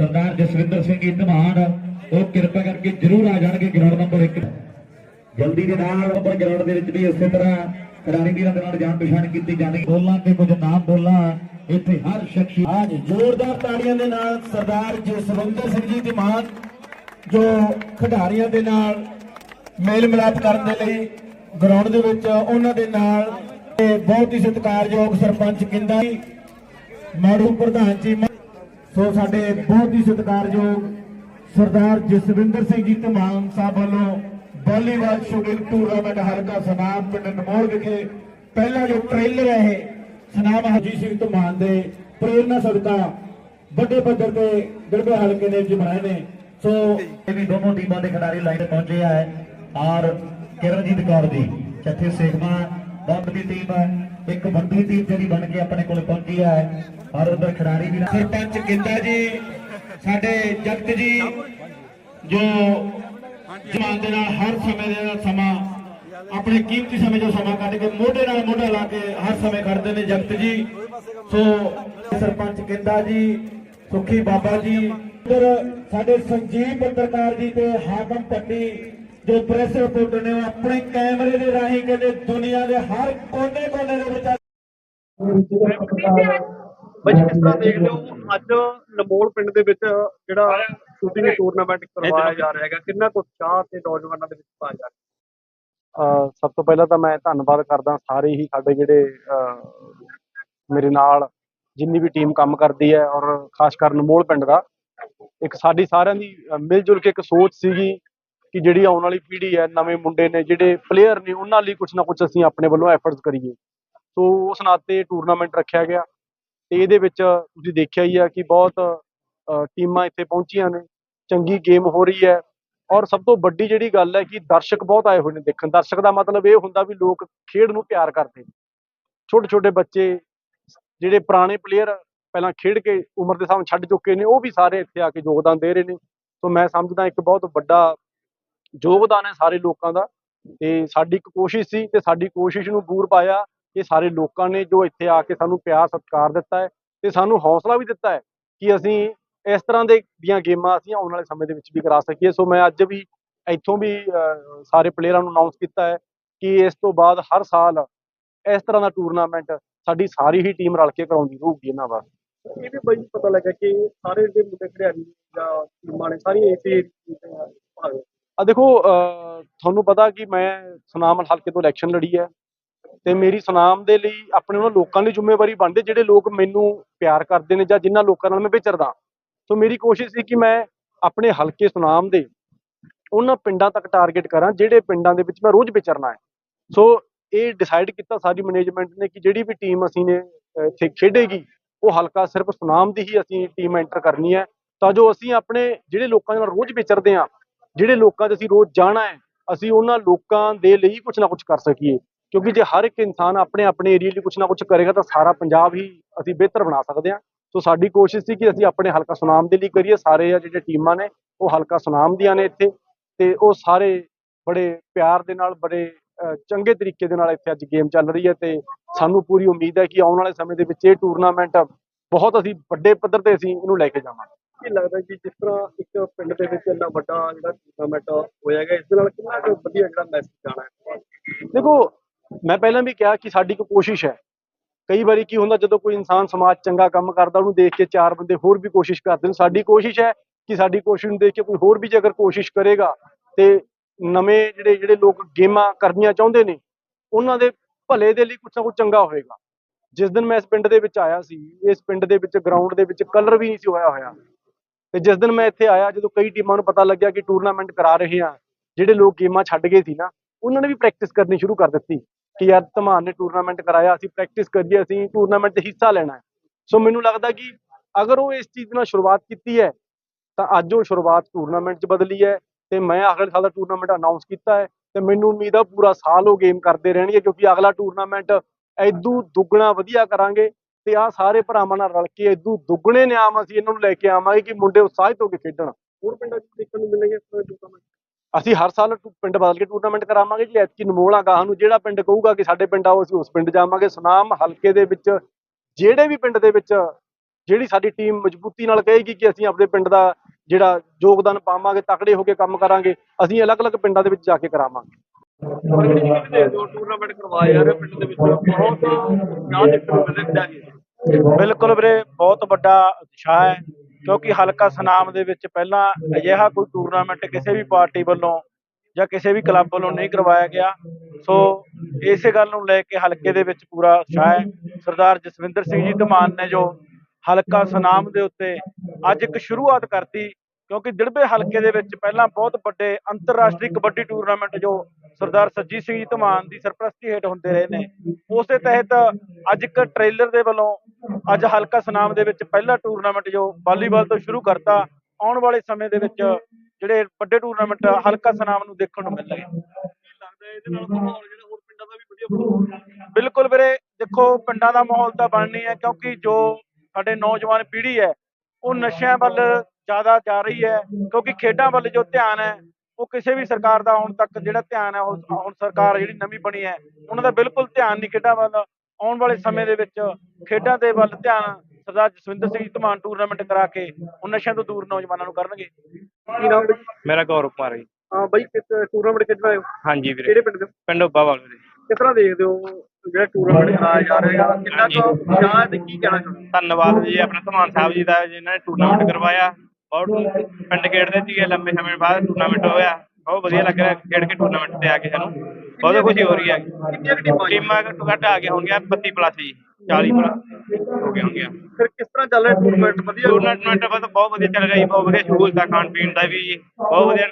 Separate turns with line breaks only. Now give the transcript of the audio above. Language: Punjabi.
ਸਰਦਾਰ ਜਸਵਿੰਦਰ ਸਿੰਘ ਜੀ ਧਮਾਨ, ਉਹ ਕਿਰਪਾ ਕਰਕੇ ਜਰੂਰ ਆ ਜਾਣਗੇ ਗਰਾਊਂਡ ਨੰਬਰ 1 ਜਲਦੀ ਦੇ ਨਾਲ ਨੰਬਰ ਗਰਾਊਂਡ ਦੇ ਵਿੱਚ ਵੀ ਇਸੇ ਤਰ੍ਹਾਂ ਖਿਡਾਰੀ ਵੀਰਾਂ ਦੇ ਨਾਲ ਜਾਣ ਪਛਾਣ ਕੀਤੀ ਜਾਣੀ। ਬੋਲਾਂ ਤੇ ਕੁਝ ਨਾਮ ਬੋਲਾਂ, ਇੱਥੇ ਹਰ ਸ਼ਖਸੀ
ਅੱਜ ਜ਼ੋਰਦਾਰ ਤਾੜੀਆਂ ਦੇ ਨਾਲ ਸਰਦਾਰ ਜਸਵਿੰਦਰ ਸਿੰਘ ਜੀ ਦੀ ਮਾਨ ਜੋ ਖਿਡਾਰੀਆਂ ਦੇ ਨਾਲ ਮੇਲ ਮਿਲਾਪ ਕਰਨ ਦੇ ਲਈ ਗਰਾਊਂਡ ਦੇ ਵਿੱਚ ਉਹਨਾਂ ਦੇ ਨਾਲ ਬਹੁਤ ਹੀ ਸਤਿਕਾਰਯੋਗ ਸਰਪੰਚ ਕਿੰਦਾ ਜੀ ਮਾੜੂ ਪ੍ਰਧਾਨ ਜੀ ਸੋ ਸਾਡੇ ਬਹੁਤ ਹੀ ਸਤਿਕਾਰਯੋਗ ਸਰਦਾਰ ਜਸਵਿੰਦਰ ਸਿੰਘ ਜੀ ਧਮਾਨ ਸਾਹਿਬ ਵੱਲੋਂ ਵਾਲੀਬਾਲ ਸ਼ੂਟਿੰਗ ਟੂਰਨਾਮੈਂਟ ਹਲਕਾ ਸਨਾਮ ਪਿੰਡ ਨਮੋੜ ਵਿਖੇ ਪਹਿਲਾ ਜੋ ਟ੍ਰੇਲਰ ਹੈ ਇਹ, ਸਨਾਮ ਹਜੀ ਸਿੰਘ ਧਮਾਨ ਦੇ ਪ੍ਰੇਰਨਾ ਸਦਕਾ ਵੱਡੇ ਪੱਧਰ ਤੇ ਗੜਬੇ ਹਲਕੇ ਨੇ ਜੀ ਨੇ। ਸੋ
ਇਹ ਵੀ ਦੋਨੋਂ ਟੀਮਾਂ ਦੇ ਖਿਡਾਰੀ ਲਾਈਨ ਤੇ ਪਹੁੰਚੇ ਆ ਔਰ ਕਿਰਨਜੀਤ ਕੌਰ ਜੀ ਚੱਥੇ ਸੇਖਵਾ, ਬੰਬ ਦੀ ਟੀਮ ਹੈ ਇੱਕ ਵੱਡੀ ਟੀਮ ਜਿਹੜੀ ਬਣ ਕੇ ਆਪਣੇ ਕੋਲ ਪਹੁੰਚੀ ਹੈ ਔਰ ਉਧਰ ਖਿਡਾਰੀ ਵੀ
ਸਰਪੰਚ ਕਿੰਦਾ ਜੀ? ਸਾਡੇ ਜਗਤ ਜੀ, ਜੋ ਜਮਾਨ ਦੇ ਨਾਲ ਹਰ ਸਮੇਂ ਦੇ ਨਾਲ ਸਮਾਂ, ਆਪਣੇ ਕੀਮਤੀ ਸਮੇਂ ਜੋ ਸਮਾਂ ਕੱਢ ਕੇ ਮੋਢੇ ਨਾਲ ਮੋਢਾ ਲਾ ਕੇ ਹਰ ਸਮੇਂ ਕੱਢਦੇ ਨੇ ਜਗਤ ਜੀ। ਸੋ ਸਰਪੰਚ ਕਿੰਦਾ ਜੀ, ਸੁਖੀ ਬਾਬਾ ਜੀ, ਉਧਰ ਸਾਡੇ ਸੰਜੀਵ ਪੱਤਰਕਾਰ ਜੀ ਤੇ ਹਾਕਮ ਪੱਟੀ ਜੋ ਪ੍ਰੈਸ ਰਿਪੋਰਟਰ ਨੇ ਉਹ ਆਪਣੇ ਕੈਮਰੇ ਦੇ ਰਾਹੀਂ ਕਹਿੰਦੇ ਦੁਨੀਆ ਦੇ ਹਰ ਕੋਨੇ-ਕੋਨੇ ਦੇ ਵਿੱਚ
ਬਾਈ ਕਿਸ ਤਰ੍ਹਾਂ ਦੇਖਦੇ ਹੋ ਅੱਜ ਨਮੋਲ ਪਿੰਡ ਦੇ ਵਿੱਚ ਜਿਹੜਾ ਸ਼ੂਟਿੰਗ ਟੂਰਨਾਮੈਂਟ ਕਰਵਾਇਆ ਜਾ ਰਿਹਾ ਹੈਗਾ ਕਿੰਨਾ ਕੁ ਉਤਸ਼ਾਹ ਤੇ ਨੌਜਵਾਨਾਂ ਦੇ ਵਿੱਚ ਪਾਇਆ ਜਾ ਰਿਹਾ?
ਸਭ ਤੋਂ ਪਹਿਲਾਂ ਤਾਂ ਮੈਂ ਧੰਨਵਾਦ ਕਰਦਾ ਸਾਰੇ ਹੀ ਸਾਡੇ ਜਿਹੜੇ ਮੇਰੇ ਨਾਲ ਜਿੰਨੀ ਵੀ ਟੀਮ ਕੰਮ ਕਰਦੀ ਹੈ ਔਰ ਖਾਸ ਕਰ ਨਮੋਲ ਪਿੰਡ ਦਾ ਇੱਕ ਸਾਡੀ ਸਾਰਿਆਂ ਦੀ ਮਿਲ ਜੁਲ ਕੇ ਇੱਕ ਸੋਚ ਸੀਗੀ ਕਿ ਜਿਹੜੀ ਆਉਣ ਵਾਲੀ ਪੀੜ੍ਹੀ ਹੈ, ਨਵੇਂ ਮੁੰਡੇ ਨੇ, ਜਿਹੜੇ ਪਲੇਅਰ ਨੇ, ਉਹਨਾਂ ਲਈ ਕੁਝ ਨਾ ਕੁਝ ਅਸੀਂ ਆਪਣੇ ਵੱਲੋਂ ਐਫਰਟਸ ਕਰੀਏ। ਸੋ ਉਸ ਨਾਤੇ ਟੂਰਨਾਮੈਂਟ ਰੱਖਿਆ ਗਿਆ ਤੇ ਇਹਦੇ ਵਿੱਚ ਤੁਸੀਂ ਦੇਖਿਆ ਹੀ ਆ ਕਿ ਬਹੁਤ ਟੀਮਾਂ ਇੱਥੇ ਪਹੁੰਚੀਆਂ ਨੇ। ਚੰਗੀ ਗੇਮ ਹੋ ਰਹੀ ਹੈ ਔਰ ਸਭ ਤੋਂ ਵੱਡੀ ਜਿਹੜੀ ਗੱਲ ਹੈ ਕਿ ਦਰਸ਼ਕ ਬਹੁਤ ਆਏ ਹੋਏ ਨੇ ਦੇਖਣ। ਦਰਸ਼ਕ ਦਾ ਮਤਲਬ ਇਹ ਹੁੰਦਾ ਵੀ ਲੋਕ ਖੇਡ ਨੂੰ ਪਿਆਰ ਕਰਦੇ ਨੇ। ਛੋਟੇ ਛੋਟੇ ਬੱਚੇ, ਜਿਹੜੇ ਪੁਰਾਣੇ ਪਲੇਅਰ ਪਹਿਲਾਂ ਖੇਡ ਕੇ ਉਮਰ ਦੇ ਹਿਸਾਬ ਨਾਲ ਛੱਡ ਚੁੱਕੇ ਨੇ, ਉਹ ਵੀ ਸਾਰੇ ਇੱਥੇ ਆ ਕੇ ਯੋਗਦਾਨ ਦੇ ਰਹੇ ਨੇ। ਸੋ ਮੈਂ ਸਮਝਦਾ ਇੱਕ ਬਹੁਤ ਵੱਡਾ ਯੋਗਦਾਨ ਹੈ ਸਾਰੇ ਲੋਕਾਂ ਦਾ, ਤੇ ਸਾਡੀ ਇੱਕ ਕੋਸ਼ਿਸ਼ ਸੀ ਤੇ ਸਾਡੀ ਕੋਸ਼ਿਸ਼ ਨੂੰ ਬੂਰ ਪਾਇਆ ਇਹ ਸਾਰੇ ਲੋਕਾਂ ਨੇ ਜੋ ਇੱਥੇ ਆ ਕੇ ਸਾਨੂੰ ਪਿਆਰ ਸਤਿਕਾਰ ਦਿੱਤਾ ਹੈ ਤੇ ਸਾਨੂੰ ਹੌਸਲਾ ਵੀ ਦਿੱਤਾ ਹੈ ਕਿ ਅਸੀਂ ਇਸ ਤਰ੍ਹਾਂ ਦੇ ਦੀਆਂ ਗੇਮਾਂ ਅਸੀਂ ਆਉਣ ਵਾਲੇ ਸਮੇਂ ਦੇ ਵਿੱਚ ਵੀ ਕਰਾ ਸਕੀਏ। ਸੋ ਮੈਂ ਅੱਜ ਵੀ ਇੱਥੋਂ ਵੀ ਸਾਰੇ ਪਲੇਅਰਾਂ ਨੂੰ ਅਨਾਉਂਸ ਕੀਤਾ ਹੈ ਕਿ ਇਸ ਤੋਂ ਬਾਅਦ ਹਰ ਸਾਲ ਇਸ ਤਰ੍ਹਾਂ ਦਾ ਟੂਰਨਾਮੈਂਟ ਸਾਡੀ ਸਾਰੀ ਹੀ ਟੀਮ ਰਲ ਕੇ ਕਰਾਉਂਦੀ ਰਹੂਗੀ ਇਹਨਾਂ ਵਾਸਤੇ।
ਇਹ ਵੀ ਬਾਈ ਪਤਾ ਲੱਗਾ ਕਿ ਸਾਰੇ ਜਿਹੜੇ ਮੁੰਡੇ ਖਿਡਾਰੀ ਜਾਂ ਟੀਮਾਂ ਨੇ ਸਾਰੀਆਂ ਇਸੇ
ਆ ਦੇਖੋ ਤੁਹਾਨੂੰ ਪਤਾ ਕਿ ਮੈਂ ਸੁਨਾਮ ਹਲਕੇ ਤੋਂ ਇਲੈਕਸ਼ਨ ਲੜੀ ਹੈ ਤੇ ਮੇਰੀ ਸੁਨਾਮ ਦੇ ਲਈ ਆਪਣੇ ਉਹਨਾਂ ਲੋਕਾਂ ਲਈ ਜ਼ਿੰਮੇਵਾਰੀ ਬਣਦੀ ਜਿਹੜੇ ਲੋਕ ਮੈਨੂੰ ਪਿਆਰ ਕਰਦੇ ਨੇ ਜਾਂ ਜਿਨ੍ਹਾਂ ਲੋਕਾਂ ਨਾਲ ਮੈਂ ਵਿਚਰਦਾ। ਸੋ ਮੇਰੀ ਕੋਸ਼ਿਸ਼ ਸੀ ਕਿ ਮੈਂ ਆਪਣੇ ਹਲਕੇ ਸੁਨਾਮ ਦੇ ਉਹਨਾਂ ਪਿੰਡਾਂ ਤੱਕ ਟਾਰਗੇਟ ਕਰਾਂ ਜਿਹੜੇ ਪਿੰਡਾਂ ਦੇ ਵਿੱਚ ਮੈਂ ਰੋਜ਼ ਵਿਚਰਨਾ ਹੈ। ਸੋ ਇਹ ਡਿਸਾਈਡ ਕੀਤਾ ਸਾਰੀ ਮੈਨੇਜਮੈਂਟ ਨੇ ਕਿ ਜਿਹੜੀ ਵੀ ਟੀਮ ਅਸੀਂ ਨੇ ਅਹ, ਇੱਥੇ ਖੇਡੇਗੀ ਉਹ ਹਲਕਾ ਸਿਰਫ ਸੁਨਾਮ ਦੀ ਹੀ ਅਸੀਂ ਟੀਮ ਐਂਟਰ ਕਰਨੀ ਹੈ ਤਾਂ ਜੋ ਅਸੀਂ ਆਪਣੇ ਜਿਹੜੇ ਲੋਕਾਂ ਨਾਲ ਰੋਜ਼ ਵਿਚਰਦੇ ਆ ਜਿਹੜੇ ਲੋਕਾਂ 'ਚ ਅਸੀਂ ਰੋਜ਼ ਜਾਣਾ ਹੈ, ਅਸੀਂ ਉਹਨਾਂ ਲੋਕਾਂ ਦੇ ਲਈ ਕੁਝ ਨਾ ਕੁਝ ਕਰ ਸਕੀਏ। ਕਿਉਂਕਿ ਜੇ ਹਰ ਇੱਕ ਇਨਸਾਨ ਆਪਣੇ ਆਪਣੇ ਏਰੀਆ ਲਈ ਕੁਝ ਨਾ ਕੁਝ ਕਰੇਗਾ ਤਾਂ ਸਾਰਾ ਪੰਜਾਬ ਹੀ ਅਸੀਂ ਬਿਹਤਰ ਬਣਾ ਸਕਦੇ ਹਾਂ। ਸੋ ਸਾਡੀ ਕੋਸ਼ਿਸ਼ ਸੀ ਕਿ ਅਸੀਂ ਆਪਣੇ ਹਲਕਾ ਸੁਨਾਮ ਦੇ ਲਈ ਕਰੀਏ। ਸਾਰੇ ਆ ਜਿਹੜੇ ਟੀਮਾਂ ਨੇ, ਉਹ ਹਲਕਾ ਸੁਨਾਮ ਦੀਆਂ ਨੇ ਇੱਥੇ ਤੇ ਉਹ ਸਾਰੇ ਬੜੇ ਪਿਆਰ ਦੇ ਨਾਲ, ਬੜੇ ਚੰਗੇ ਤਰੀਕੇ ਦੇ ਨਾਲ ਇੱਥੇ ਅੱਜ ਗੇਮ ਚੱਲ ਰਹੀ ਹੈ ਤੇ ਸਾਨੂੰ ਪੂਰੀ ਉਮੀਦ ਹੈ ਕਿ ਆਉਣ ਵਾਲੇ ਸਮੇਂ ਦੇ ਵਿੱਚ ਇਹ ਟੂਰਨਾਮੈਂਟ ਬਹੁਤ ਅਸੀਂ ਵੱਡੇ ਪੱਧਰ ਤੇ ਅਸੀਂ ਇਹਨੂੰ ਲੈ ਕੇ ਜਾਵਾਂਗੇ।
ਇਹ ਲੱਗਦਾ ਕਿ ਜਿਸ ਤਰ੍ਹਾਂ ਇੱਕ ਪਿੰਡ ਦੇ ਵਿੱਚ ਇੰਨਾ ਵੱਡਾ ਜਿਹੜਾ ਟੂਰਨਾਮੈਂਟ ਹੋਇਆ ਇਸ ਨਾਲ ਕਿੰਨਾ ਕੁ ਵਧੀਆ ਜਿਹੜਾ ਮੈਸੇਜ ਜਾਣਾ ਹੈ?
ਦੇਖੋ, ਮੈਂ ਪਹਿਲਾਂ ਵੀ ਕਿਹਾ ਕਿ ਸਾਡੀ ਇੱਕ ਕੋਸ਼ਿਸ਼ ਹੈ। ਕਈ ਵਾਰੀ ਕੀ ਹੁੰਦਾ, ਜਦੋਂ ਕੋਈ ਇਨਸਾਨ ਸਮਾਜ ਚੰਗਾ ਕੰਮ ਕਰਦਾ, ਉਹਨੂੰ ਦੇਖ ਕੇ ਚਾਰ ਬੰਦੇ ਹੋਰ ਵੀ ਕੋਸ਼ਿਸ਼ ਕਰਦੇ ਨੇ। ਸਾਡੀ ਕੋਸ਼ਿਸ਼ ਹੈ ਕਿ ਸਾਡੀ ਕੋਸ਼ਿਸ਼ ਨੂੰ ਦੇਖ ਕੇ ਕੋਈ ਹੋਰ ਵੀ ਜੇ ਅਗਰ ਕੋਸ਼ਿਸ਼ ਕਰੇਗਾ, ਤੇ ਨਵੇਂ ਜਿਹੜੇ ਜਿਹੜੇ ਲੋਕ ਗੇਮਾਂ ਕਰਨੀਆਂ ਚਾਹੁੰਦੇ ਨੇ, ਉਹਨਾਂ ਦੇ ਭਲੇ ਦੇ ਲਈ ਕੁਛ ਨਾ ਕੁਛ ਚੰਗਾ ਹੋਏਗਾ ਜਿਸ ਦਿਨ ਮੈਂ ਇਸ ਪਿੰਡ ਦੇ ਵਿੱਚ ਆਇਆ ਸੀ, ਇਸ ਪਿੰਡ ਦੇ ਵਿੱਚ ਗਰਾਊਂਡ ਦੇ ਵਿੱਚ ਕਲਰ ਵੀ ਨਹੀਂ ਸੀ ਹੋਇਆ ਹੋਇਆ। ਤੇ ਜਿਸ ਦਿਨ ਮੈਂ ਇੱਥੇ ਆਇਆ, ਜਦੋਂ ਕਈ ਟੀਮਾਂ ਨੂੰ ਪਤਾ ਲੱਗਿਆ ਕਿ ਟੂਰਨਾਮੈਂਟ ਕਰਾ ਰਹੇ ਆ, ਜਿਹੜੇ ਲੋਕ ਗੇਮਾਂ ਛੱਡ ਗਏ ਸੀ ਨਾ, ਉਹਨਾਂ ਨੇ ਵੀ ਪ੍ਰੈਕਟਿਸ ਕਰਨੀ ਸ਼ੁਰੂ ਕਰ ਦਿੱਤੀ ਕਿ ਯਾਰ ਧਮਾਨ ਨੇ ਟੂਰਨਾਮੈਂਟ ਕਰਾਇਆ, ਅਸੀਂ ਪ੍ਰੈਕਟਿਸ ਕਰੀਏ, ਅਸੀਂ ਟੂਰਨਾਮੈਂਟ 'ਚ ਹਿੱਸਾ ਲੈਣਾ ਹੈ। ਸੋ ਮੈਨੂੰ ਲੱਗਦਾ ਕਿ ਅਗਰ ਉਹ ਇਸ ਚੀਜ਼ ਨਾਲ ਸ਼ੁਰੂਆਤ ਕੀਤੀ ਹੈ, ਤਾਂ ਅੱਜ ਉਹ ਸ਼ੁਰੂਆਤ ਟੂਰਨਾਮੈਂਟ 'ਚ ਬਦਲੀ ਹੈ ਤੇ ਮੈਂ ਅਗਲੇ ਸਾਲ ਦਾ ਟੂਰਨਾਮੈਂਟ ਅਨਾਉਂਸ ਕੀਤਾ ਹੈ ਤੇ ਮੈਨੂੰ ਉਮੀਦ ਆ ਪੂਰਾ ਸਾਲ ਉਹ ਗੇਮ ਕਰਦੇ ਰਹਿਣਗੇ ਕਿਉਂਕਿ ਅਗਲਾ ਟੂਰਨਾਮੈਂਟ ਐਦੂ ਦੁੱਗਣਾ ਵਧੀਆ ਕਰਾਂਗੇ ਤੇ ਆ ਸਾਰੇ ਭਰਾਵਾਂ ਨਾਲ ਰਲ ਕੇ ਐਦੂ ਦੁੱਗਣੇ ਨਿਆਮ ਅਸੀਂ ਇਹਨਾਂ ਨੂੰ ਲੈ ਕੇ ਆਵਾਂਗੇ ਕਿ ਮੁੰਡੇ ਉਤਸ਼ਾਹਿਤ ਹੋ ਕੇ ਖੇਡਣ।
ਹੋਰ ਪਿੰਡਾਂ 'ਚ ਦੇਖਣ ਨੂੰ ਮਿਲਣਗੇ ਟੂਰਨਾਮੈਂਟ
ਅਸੀਂ ਹਰ ਸਾਲ ਪਿੰਡ ਬਦਲ ਕੇ ਟੂਰਨਾਮੈਂਟ ਕਰਾਵਾਂਗੇ ਜੀ ਐਤਕੀ ਨਮੋਲਾ ਗਾਹਾਂ ਨੂੰ ਜਿਹੜਾ ਪਿੰਡ ਕਹੂਗਾ ਕਿ ਸਾਡੇ ਪਿੰਡ ਆਓ ਅਸੀਂ ਉਸ ਪਿੰਡ ਜਾਵਾਂਗੇ। ਸੁਨਾਮ ਹਲਕੇ ਦੇ ਵਿੱਚ ਜਿਹੜੇ ਵੀ ਪਿੰਡ ਦੇ ਵਿੱਚ
ਜਿਹੜੀ ਸਾਡੀ ਟੀਮ ਮਜ਼ਬੂਤੀ ਨਾਲ ਕਹੇਗੀ ਕਿ ਅਸੀਂ ਆਪਣੇ ਪਿੰਡ ਦਾ ਜਿਹੜਾ ਯੋਗਦਾਨ ਪਾਵਾਂਗੇ ਤਕੜੇ ਹੋ ਕੇ ਕੰਮ ਕਰਾਂਗੇ ਅਸੀਂ ਅਲੱਗ-ਅਲੱਗ ਪਿੰਡਾਂ ਦੇ ਵਿੱਚ ਜਾ ਕੇ ਕਰਾਵਾਂਗੇ।
ਪ੍ਰਗਟ ਟੂਰਨਾਮੈਂਟ ਕਰਵਾਇਆ ਜਾ ਪਿੰਡ ਦੇ ਵਿੱਚ ਬਹੁਤ ਉਤਸ਼ਾਹ ਦੇਖਣ ਨੂੰ ਮਿਲ ਹੈ
ਬਿਲਕੁਲ ਵੀਰੇ, ਬਹੁਤ ਵੱਡਾ ਉਤਸ਼ਾਹ ਹੈ, ਕਿਉਂਕਿ ਹਲਕਾ ਸਨਾਮ ਦੇ ਵਿੱਚ ਪਹਿਲਾਂ ਅਜਿਹਾ ਕੋਈ ਟੂਰਨਾਮੈਂਟ ਕਿਸੇ ਵੀ ਪਾਰਟੀ ਵੱਲੋਂ ਜਾਂ ਕਿਸੇ ਵੀ ਕਲੱਬ ਵੱਲੋਂ ਨਹੀਂ ਕਰਵਾਇਆ ਗਿਆ। ਸੋ ਇਸੇ ਗੱਲ ਨੂੰ ਲੈ ਕੇ ਹਲਕੇ ਦੇ ਵਿੱਚ ਪੂਰਾ ਉਤਸ਼ਾਹ ਹੈ। ਸਰਦਾਰ ਜਸਵਿੰਦਰ ਸਿੰਘ ਜੀ ਧਮਾਨ ਨੇ ਜੋ ਹਲਕਾ ਸਨਾਮ ਦੇ ਉੱਤੇ ਅੱਜ ਇੱਕ ਸ਼ੁਰੂਆਤ ਕਰਤੀ, ਕਿਉਂਕਿ ਦਿੜਬੇ ਹਲਕੇ ਦੇ ਵਿੱਚ ਪਹਿਲਾਂ ਬਹੁਤ ਵੱਡੇ ਅੰਤਰਰਾਸ਼ਟਰੀ ਕਬੱਡੀ ਟੂਰਨਾਮੈਂਟ ਜੋ ਸਰਦਾਰ ਸੱਜੀਤ ਸਿੰਘ ਜੀ ਧਮਾਨ ਦੀ ਸਰਪ੍ਰਸਤੀ ਹੇਠ ਹੁੰਦੇ ਰਹੇ ਨੇ। ਉਸ ਦੇ ਤਹਿਤ ਅੱਜ ਇੱਕ ਟ੍ਰੇਲਰ ਦੇ ਵੱਲੋਂ ਅੱਜ ਹਲਕਾ ਸਨਾਮ ਦੇ ਵਿੱਚ ਪਹਿਲਾ ਟੂਰਨਾਮੈਂਟ ਜੋ ਵਾਲੀਬਾਲ ਤੋਂ ਸ਼ੁਰੂ ਕਰਤਾ, ਆਉਣ ਵਾਲੇ ਸਮੇਂ ਦੇ ਵਿੱਚ ਜਿਹੜੇ ਵੱਡੇ ਟੂਰਨਾਮੈਂਟ ਹਲਕਾ ਸਨਾਮ ਨੂੰ ਦੇਖਣ ਨੂੰ ਮਿਲਣਗੇ। ਬਿਲਕੁਲ ਵੀਰੇ, ਦੇਖੋ ਪਿੰਡਾਂ ਦਾ ਮਾਹੌਲ ਤਾਂ ਬਣਨੀ ਹੈ ਕਿਉਂਕਿ ਜੋ ਸਾਡੇ ਨੌਜਵਾਨ ਪੀੜ੍ਹੀ ਹੈ, ਉਹ ਨਸ਼ਿਆਂ ਵੱਲ ਜ਼ਿਆਦਾ ਜਾ ਰਹੀ ਹੈ ਕਿਉਂਕਿ ਖੇਡਾਂ ਵੱਲ ਜੋ ਧਿਆਨ ਹੈ ਉਹ ਕਿਸੇ ਵੀ ਸਰਕਾਰ ਦਾ ਹੁਣ ਤੱਕ ਜਿਹੜਾ ਧਿਆਨ ਹੈ ਉਹ ਹੁਣ ਸਰਕਾਰ ਜਿਹੜੀ ਨਵੀਂ ਬਣੀ ਹੈ ਉਹਨਾਂ ਦਾ ਬਿਲਕੁਲ ਧਿਆਨ ਨਹੀਂ ਖੇਡਾਂ ਵੱਲ। ਆਉਣ ਵਾਲੇ ਸਮੇਂ ਦੇ ਵਿੱਚ ਖੇਡਾਂ ਦੇ ਵੱਲ ਧਿਆਨ ਸਰਦਾਰ ਜਸਵਿੰਦਰ ਸਿੰਘ ਜੀ ਧਮਾਨ ਟੂਰਨਾਮੈਂਟ ਕਰਾ ਕੇ ਉਹ ਨਸ਼ਿਆਂ ਤੋਂ ਦੂਰ ਨੌਜਵਾਨਾਂ ਨੂੰ ਕਰਨਗੇ।
ਕੀ ਨਾਮ ਹੈ? ਜੀ?
ਮੇਰਾ ਗੌਰਵ ਕੁਮਾਰ ਜੀ।
ਹਾਂ ਬਾਈ ਟੂਰਨਾਮੈਂਟ ਕਿੱਦਾਂ ਹੈ
ਹਾਂਜੀ ਵੀਰੇ।
ਕਿਹੜੇ ਪਿੰਡ ਦੇ
ਪਿੰਡ ਉੱਬਾਵਾਲ ਵੀਰੇ
ਕਿਸ ਤਰ੍ਹਾਂ ਦੇਖਦੇ ਹੋ ਜਿਹੜਾ ਟੂਰਨਾਮੈਂਟ ਕਰਾਇਆ ਜਾ ਰਿਹਾ? ਕਿੰਨਾ ਕੁ ਤੇ ਕੀ ਕਹਿਣਾ ਚਾਹੁੰਦੇ?
ਧੰਨਵਾਦ ਜੀ ਆਪਣੇ ਧਮਾਨ ਸਾਹਿਬ ਜੀ ਦਾ ਜਿਨ੍ਹਾਂ ਨੇ ਟੂਰਨਾਮੈਂਟ ਕਰਵਾਇਆ। ਬਹੁਤ ਪਿੰਡ ਖੇਡਦੇ ਸੀਗੇ ਲੰਬੇ ਸਮੇਂ ਬਾਅਦ ਟੂਰਨਾਮੈਂਟ ਹੋਇਆ। ਬਹੁਤ ਵਧੀਆ ਲੱਗ ਰਿਹਾ ਖੇਡ ਕੇ ਟੂਰਨਾਮੈਂਟ ਤੇ ਆ ਕੇ ਸਾਨੂੰ। ਬਹੁਤ ਖੁਸ਼ੀ ਹੋ ਰਹੀ ਹੈ।
ਕਿੰਨੀਆਂ ਟੀਮਾਂ
ਘੱਟੋ ਘੱਟ ਆ ਕੇ ਹੋਣਗੀਆਂ 32 ਪਲੱਸ ਜੀ 40 ਪਲੱਸ ਹੋ ਗਏ ਹੋਣਗੀਆਂ।
ਫਿਰ ਕਿਸ ਤਰ੍ਹਾਂ ਚੱਲ ਰਿਹਾ ਟੂਰਨਾਮੈਂਟ ਵਧੀਆ?
ਟੂਰਨਾਮੈਂਟ ਬਹੁਤ ਵਧੀਆ ਚੱਲ ਰਿਹਾ ਜੀ ਬਹੁਤ ਵਧੀਆ ਸਹੂਲਤਾਂ ਖਾਣ ਪੀਣ ਦਾ ਵੀ ਬਹੁਤ ਵਧੀਆ